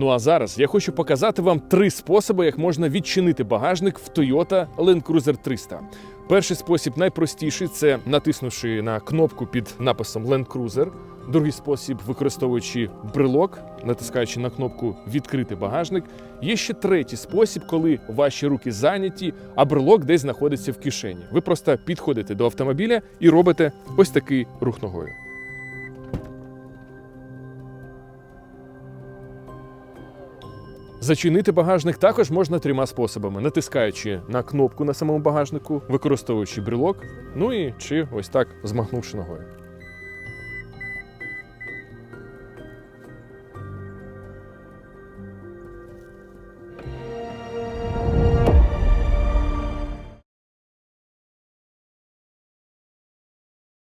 Ну а зараз я хочу показати вам три способи, як можна відчинити багажник в Toyota Land Cruiser 300. Перший спосіб найпростіший це натиснувши на кнопку під написом Land Cruiser. Другий спосіб, використовуючи брелок, натискаючи на кнопку Відкрити багажник. Є ще третій спосіб, коли ваші руки зайняті, а брелок десь знаходиться в кишені. Ви просто підходите до автомобіля і робите ось такий рух ногою. Зачинити багажник також можна трьома способами: натискаючи на кнопку на самому багажнику, використовуючи брілок, ну і чи ось так змахнувши ногою.